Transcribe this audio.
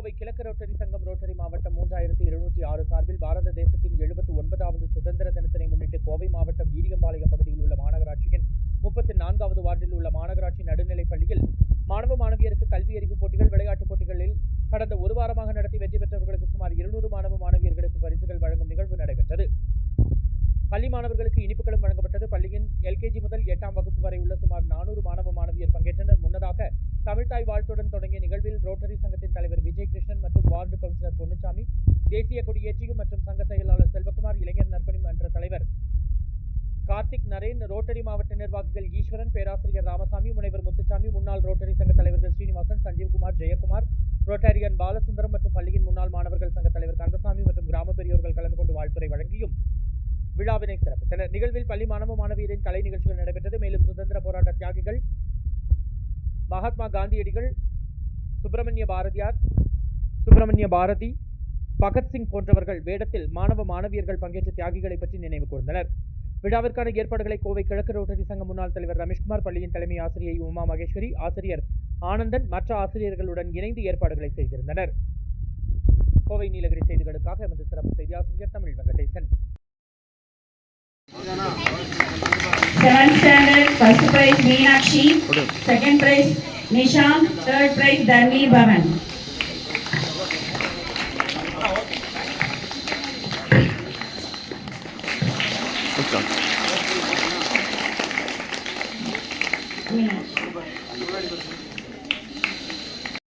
கோவை கிழக்கு ரோட்டரி சங்கம் ரோட்டரி மாவட்டம் மூன்றாயிரத்தி இருநூற்றி ஆறு சார்பில் பாரத தேசத்தின் எழுபத்தி ஒன்பதாவது சுதந்திர தினத்தினை முன்னிட்டு கோவை மாவட்டம் ஈரியம்பாளையம் பகுதியில் உள்ள மாநகராட்சியின் முப்பத்தி நான்காவது வார்டில் உள்ள மாநகராட்சி நடுநிலைப் பள்ளியில் மாணவ மாணவியருக்கு கல்வி அறிவு போட்டிகள் விளையாட்டுப் போட்டிகளில் கடந்த ஒரு வாரமாக நடத்தி வெற்றி பெற்றவர்களுக்கு சுமார் இருநூறு மாணவ மாணவியர்களுக்கு பரிசுகள் வழங்கும் நிகழ்வு நடைபெற்றது. பள்ளி மாணவர்களுக்கு இனிப்புகளும் வழங்கப்பட்டது. பள்ளியின் எல்கேஜி முதல் எட்டாம் வகுப்பு வரை உள்ள சுமார் நானூறு மாணவ மாணவியர் பங்கேற்றனர். முன்னதாக தமிழ்தாய் வாழ்த்துடன் தொடங்கிய நிகழ்வில் ரோட்டரி சங்கத்தின் தலைவர் விஜய் கிருஷ்ணன் மற்றும் வார்டு கவுன்சிலர் பொன்னுச்சாமி தேசிய கொடியேற்றியும் மற்றும் சங்க செயலாளர் செல்வகுமார் இளைஞர் நற்பணி மன்ற தலைவர் கார்த்திக் நரேன் ரோட்டரி மாவட்ட நிர்வாகிகள் ஈஸ்வரன் பேராசிரியர் ராமசாமி முனைவர் முத்துசாமி முன்னாள் ரோட்டரி சங்க தலைவர்கள் ஸ்ரீனிவாசன் சஞ்சீவ்குமார் ஜெயக்குமார் ரோட்டரியன் பாலசுந்தரம் மற்றும் பள்ளியின் முன்னாள் மாணவர்கள் சங்க தலைவர் கந்தசாமி மற்றும் கிராம பெரியோர்கள் கலந்து கொண்டு வாழ்த்துறை வழங்கியும் விழாவினை சிறப்பித்தனர். நிகழ்வில் பள்ளி மாணவ மாணவியரின் கலை நிகழ்ச்சிகள் நடைபெற்றது. மேலும் சுதந்திர போராட்ட தியாகிகள் மகாத்மா காந்தியடிகள் சுப்பிரமணிய பாரதியார் சுப்பிரமணிய பாரதி பகத்சிங் போன்றவர்கள் வேடத்தில் மாணவ மாணவியர்கள் பங்கேற்ற தியாகிகளை பற்றி நினைவு கூர்ந்தனர். விழாவிற்கான ஏற்பாடுகளை கோவை கிழக்கு ரோட்டரி சங்க முன்னாள் தலைவர் ரமேஷ்குமார் பள்ளியின் தலைமை ஆசிரியை உமா மகேஸ்வரி ஆசிரியர் ஆனந்தன் மற்ற ஆசிரியர்களுடன் இணைந்து ஏற்பாடுகளை செய்திருந்தனர். கோவை நீலகிரி செய்திகளுக்காக எமது சிறப்பு செய்தி ஆசிரியர் Tamil Venkatesan. First prize Meenakshi second prize Nishanth third prize Dharmi Bhavan Meenakshi